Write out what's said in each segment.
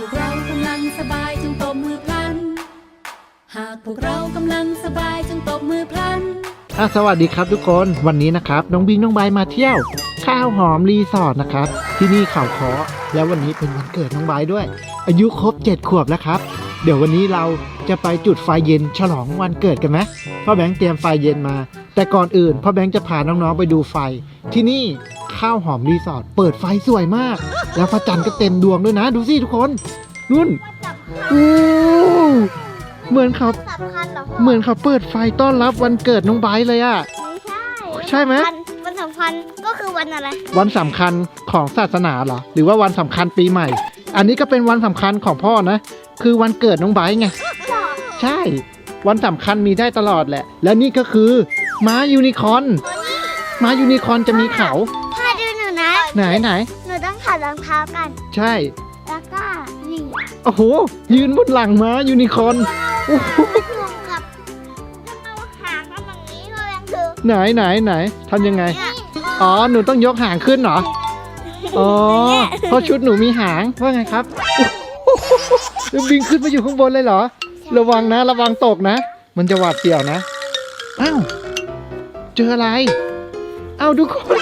พวกเรากำลังสบายจงตบมือพลัน หากพวกเรากำลังสบายจงตบมือพลัน อะสวัสดีครับทุกคนวันนี้นะครับ น้องบิงน้องใบมาเที่ยว ข้าวหอมรีสอร์ทนะครับ ที่นี่เขาคอแล้ววันนี้เป็นวันเกิดน้องใบด้วย อายุครบ 7 ขวบแล้วครับ เดี๋ยววันนี้เราจะไปจุดไฟเย็นฉลองวันเกิดกันไหมพ่อแบงค์เตรียมไฟเย็นมา แต่ก่อนอื่นพ่อแบงค์จะพาน้องๆไปดูไฟที่นี่ ข้าวหอมรีสอร์ทเปิดไฟสวยมาก แล้วพระจันทร์ก็เต็มดวงด้วยนะ ดูสิทุกคนนุ่นอู้เหมือนเขาสำคัญเหรอเหมือนเขาเปิดไฟต้อนรับวันเกิดน้องไบร์ทเลยอะไม่ใช่ใช่ไหมวันวันสำคัญก็คือวันอะไร วันสำคัญของศาสนาเหรอหรือว่าวันสำคัญปีใหม่ อันนี้ก็เป็นวันสำคัญของพ่อนะ คือวันเกิดน้องไบร์ทไงใช่ วันสำคัญมีได้ตลอดแหละ และนี่ก็คือม้ายูนิคอร์นม้ายูนิคอร์นจะมีเขาถ้าดูหนูนะ ไหนไหน หนูต้องถอดรองเท้ากัน ใช่ แล้วก็นี่โอ้โห ยืนบนหลังม้ายูนิคอร์นโอ้โหรวมกับเอาหางทำแบบนี้เลยยังคือไหนไหนไหนทำยังไง เนี่ยอ๋อ หนูต้องยกหางขึ้นเหรอ อ๋อ เพราะชุดหนูมีหาง ว่าไงครับโอ้โหแล้วบินขึ้นมาอยู่ข้างบนเลยเหรอ ระวังนะ ระวังตกนะ มันจะหวาดเสียวนะ อ้าว เจออะไร อ้าวทุกคน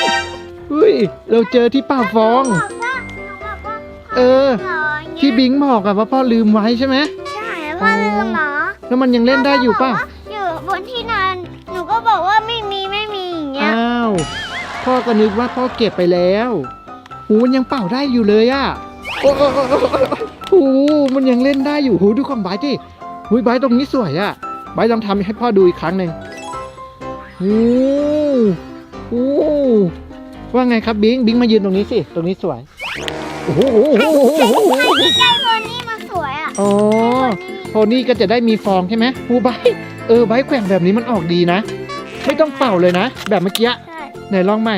เฮ้ย เราเจอที่ป่าฟอง บอกว่าหนูบอกว่าเออเหรออย่างเงี้ยที่บิงบอกอะว่าพ่อลืมไว้ใช่ไหม ใช่ว่าลืมเหรอแล้วมันยังเล่นได้อยู่ป่ะอยู่บนที่นอนหนูก็บอกว่าไม่มีไม่มีอย่างเงี้ยอ้าว พ่อก็นึกว่าพ่อเก็บไปแล้วหูมันยังเป่าได้อยู่เลยอะโอ้โอ้โอ้โอ้โอ้หูมันยังเล่นได้อยู่หูดูของบายดิหุยบายตรงนี้สวยอะบายลองทำให้พ่อดูอีกครั้งหนึ่งหูหู ว่าไงครับบิงบิงมายืนตรงนี้สิ ตรงนี้สวย โอ้โหโอ้โหโอ้โหโอ้โหใกล้ๆตัวนี้มันสวยอะอ๋อโพนี่ก็จะได้มีฟองใช่ไหมหูบายเออบายแกว่งแบบนี้มันออกดีนะ ไม่ต้องเป่าเลยนะ แบบเมื่อกี้ใช่ไหนลองใหม่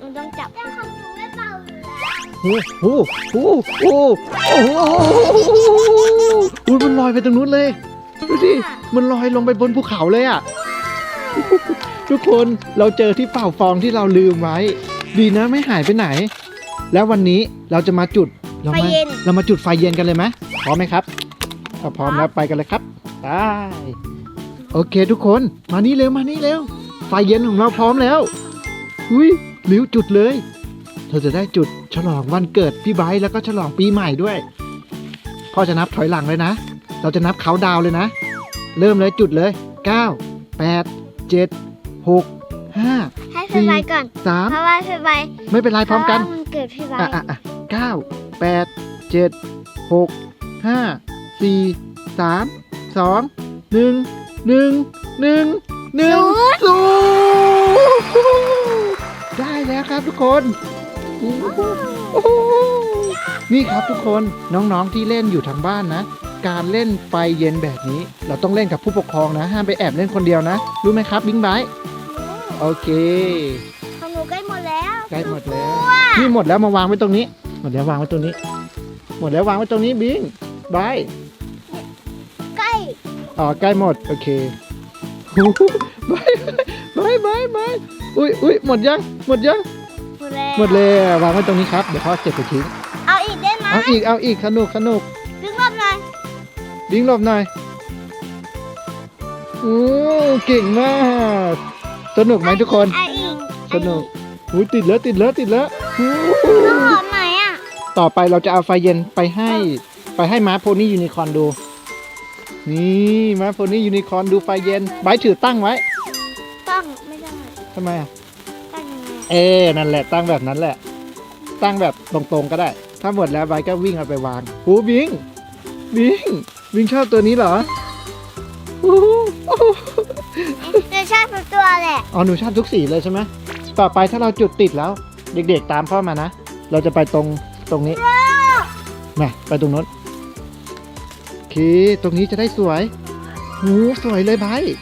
หนูต้องจับแต่ของหนูไม่เป่าอยู่แล้วโอ้โหโอ้โหโอ้โหอุ้ยมันลอยไปตรงนู้นเลย ดูสิมันลอยลงไปบนภูเขาเลยอะ ทุกคนเราเจอที่เป่าฟองที่เราลืมไว้ ดีนะไม่หายไปไหน แล้ววันนี้เราจะมาจุดเราไฟมาเย็น เรามาจุดไฟเย็นกันเลยไหมพร้อมไหมครับถ้าพร้อมแล้วไปกันเลยครับได้โอเคทุกคนมานี่เร็วมานี่เร็วไฟเย็นของเราพร้อมแล้วอุ้ยริ้วจุดเลยเธอจะได้จุดฉลองวันเกิดพี่ไบร์ทแล้วก็ฉลองปีใหม่ด้วยพ่อจะนับถอยหลังเลยนะ เราจะนับเขาน์ดาวน์เลยนะ เริ่มเลยจุดเลย 9 8 7 6 5 ให้พี่ใบก่อน3เพราะว่าพี่ใบไม่เป็นไรพร้อมกันเพาะว่ามันเกิดพี่ใบอะอะอะเก้าแปดเจ็ดหกห้าสี่สามสองหนึ่งหนึ่งหนึ่งหนึ่งศูนย์ได้แล้วครับทุกคนโอ้โหโอ้โหนี่ครับทุกคนน้องๆที่เล่นอยู่ทางบ้านนะ การเล่นไฟเย็นแบบนี้ เราต้องเล่นกับผู้ปกครองนะ ห้ามไปแอบเล่นคนเดียวนะ รู้ไหมครับ บิงไบท์ โอเคของหนูใกล้หมดแล้วใกล้หมดแล้วนี่หมดแล้วมาวางไว้ตรงนี้ หมดแล้ววางไว้ตรงนี้ หมดแล้ววางไว้ตรงนี้บิงบายใกล้อ๋อใกล้หมด โอเคหูบายบายบายบายอุ้ยอุ้ยหมดยัง หมดยัง หมดแล้วหมดเลยวางไว้ตรงนี้ครับเดี๋ยวพ่อเก็บไปทิ้งเอาอีกได้ไหมเอาอีกเอาอีกสนุกสนุกดึงรอบหน่อยบิงหลบหน่อยโอ้เก่งมาก สนุกไหมทุกคน เอาอีกสนุกอุ้ยติดแล้วติดแล้วติดแล้วหูต้องหอมไหนอะต่อไปเราจะเอาไฟเย็นไปให้ ไปให้ม้าโพนี่ยูนิคอร์นดู นี่ม้าโพนี่ยูนิคอร์นดูไฟเย็นไบร์ทถือตั้งไว้ต้องไม่ได้ทำไมอะตั้งยังไงเออนั่นแหละตั้งแบบนั้นแหละ ตั้งแบบตรงๆก็ได้ ถ้าหมดแล้วไบร์ทก็วิ่งเอาไปวางโอ้บิงบิงบิงชอบตัวนี้เหรอโอ้โหโอ้โหเดี๋ยว ชาติทุกตัวแหละอ๋อหนูชอบทุกสีเลยใช่ไหมต่อไปถ้าเราจุดติดแล้ว เด็กๆตามพ่อมานะ เราจะไปตรงตรงนี้มาไปตรงนู้นโอเคตรงนี้จะได้สวยหูสวยเลยไบร์ท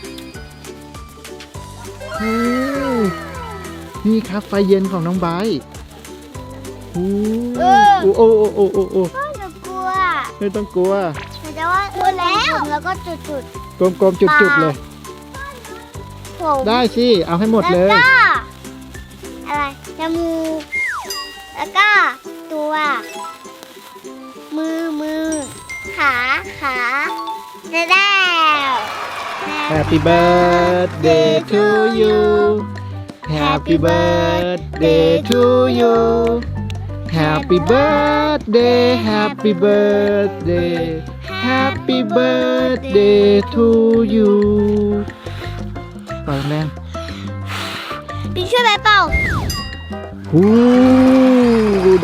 โอ้นี่ครับไฟเย็นของน้องไบร์ทโอ้โอ้โอ้โอ้โอ้โอ้โอ้พ่อหนูกลัว ไม่ต้องกลัวหนูจะว่าหมดแล้วแล้วก็จุดจุดกลมๆจุดๆเลยๆ ผมได้สิ เอาให้หมดเลย แล้วก็อะไรจมูก แล้วก็ตัว มือมือ ขาขาได้แล้ว Happy birthday to you Happy birthday to you Happy birthday Happy birthday Happy birthday to you เปิด แรงพี่ช่วยไปเป่าหู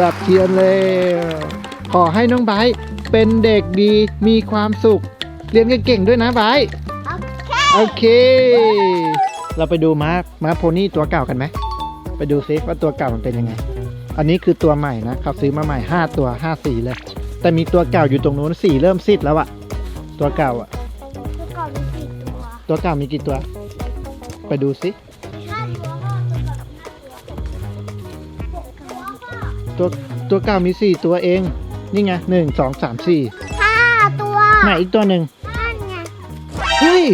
ดับเทียนเลยขอให้น้องไบร์ทเป็นเด็กดีมีความสุข เรียนเก่งๆด้วยนะไบร์ทโอเคโอเค เราไปดูม้าม้าโพนี่ตัวเก่ากันไหม ไปดูซิว่าตัวเก่ามันเป็นยังไง อันนี้คือตัวใหม่นะเขาซื้อมาใหม่ 5 ตัว5สีเลย แต่มีตัวเก่าอยู่ตรงนู้นสีเริ่มซีดแล้วอะตัวเก่าอะแล้วก่อนมีสี่ตัว ตัวเก่ามีกี่ตัว ไปดูซิห้าตัวก็ตัวแบบหกตัวก็ตัวตัวเก่ามี4ตัวเอง นี่ไงหนึ่งสองสามสี่ห้าตัวไหนอีกตัวหนึ่งนั่นไงเฮ้ย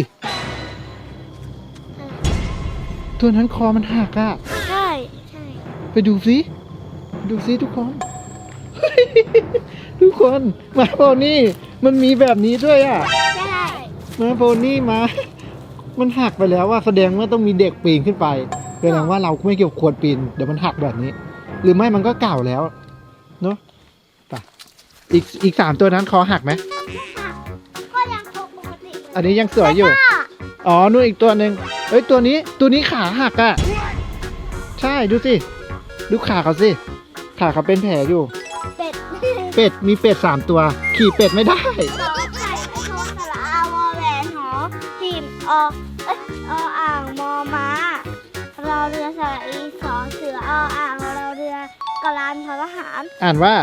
ตัวนั้นคอมันหักอะใช่ใช่ไปดูซิดูซิทุกคน ทุกคน มาโพนี่ มันมีแบบนี้ด้วยอะใช่มาโพนี่มา มันหักไปแล้วว่าแสดงว่าต้องมีเด็กปีนขึ้นไปแสดงว่าเราไม่เกี่ยวควรปีนเดี๋ยวมันหักแบบนี้ หรือไม่มันก็เก่าแล้วเนอะไปอีกอีกสามตัวนั้นคอหักไหมก็ยังคงปกติเลยอันนี้ยังสวยอยู่แต่ว่าอ๋อนู่นอีกตัวหนึ่งเอ้ยตัวนี้ตัวนี้ขาหักอะ ใช่ดูสิดูขาเขาสิขาเขาเป็นแผลอยู่ เป็ด เป็ดมีเป็ดสามตัว ขี่เป็ดไม่ได้ อเอ้ยออ่างมอม้ารอเรือสระอีสอเสือออ่างรอเรือกลานททหารอ่านว่า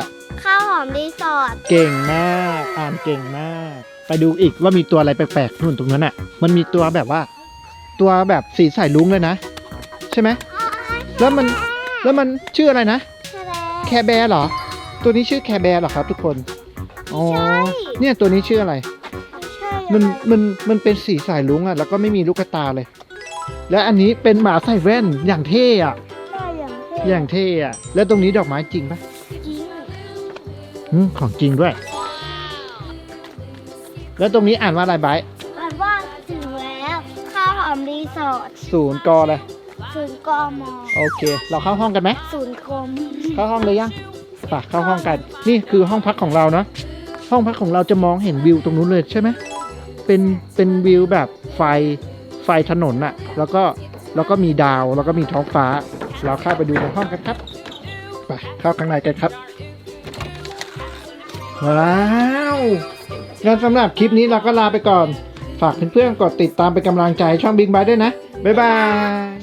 ข้าวหอมรีสอร์ทเก่งมากอ่านเก่งมาก ไปดูอีกว่ามีตัวอะไรแปลกๆนู่นตรงนั้นอะ มันมีตัวแบบว่า ตัวแบบสีสายลุ้งเลยนะ ใช่ไหมแล้วมันแล้วมันชื่ออะไรนะ แคร์แบร์เหรอ ตัวนี้ชื่อแคร์แบร์เหรอครับทุกคน อ๋อ เนี่ยตัวนี้ชื่ออะไร มันมันมันเป็นสีสายลุ้งอะแล้วก็ไม่มีลูกตาเลย และอันนี้เป็นหมาใส่แว่นอย่างเท่อะอย่างเท่อะแล้วตรงนี้ดอกไม้จริงปะจริงอืมของจริงด้วย แล้วตรงนี้อ่านว่าอะไรไบร์ทมันว่าถึงแล้วข้าวหอมรีสอร์ทศูนย์กอเลยศูนย์กมโอเค เราเข้าห้องกันไหมศูนย์กรมเข้าห้องเลยยังป่ะเข้าห้องกัน นี่คือห้องพักของเราเนาะห้องพักของเราจะมองเห็นวิวตรงนู้นเลยใช่ไหม เป็นเป็นวิวแบบไฟไฟถนนอะแล้วก็แล้วก็มีดาวแล้วก็มีท้องฟ้า เราเข้าไปดูในห้องกันครับไปเข้าข้างในกันครับว้าวงั้นสำหรับคลิปนี้เราก็ลาไปก่อน ฝากเพื่อนๆกดติดตามเป็นกำลังใจช่องบิ๊กบายด้วยนะ บ๊ายบาย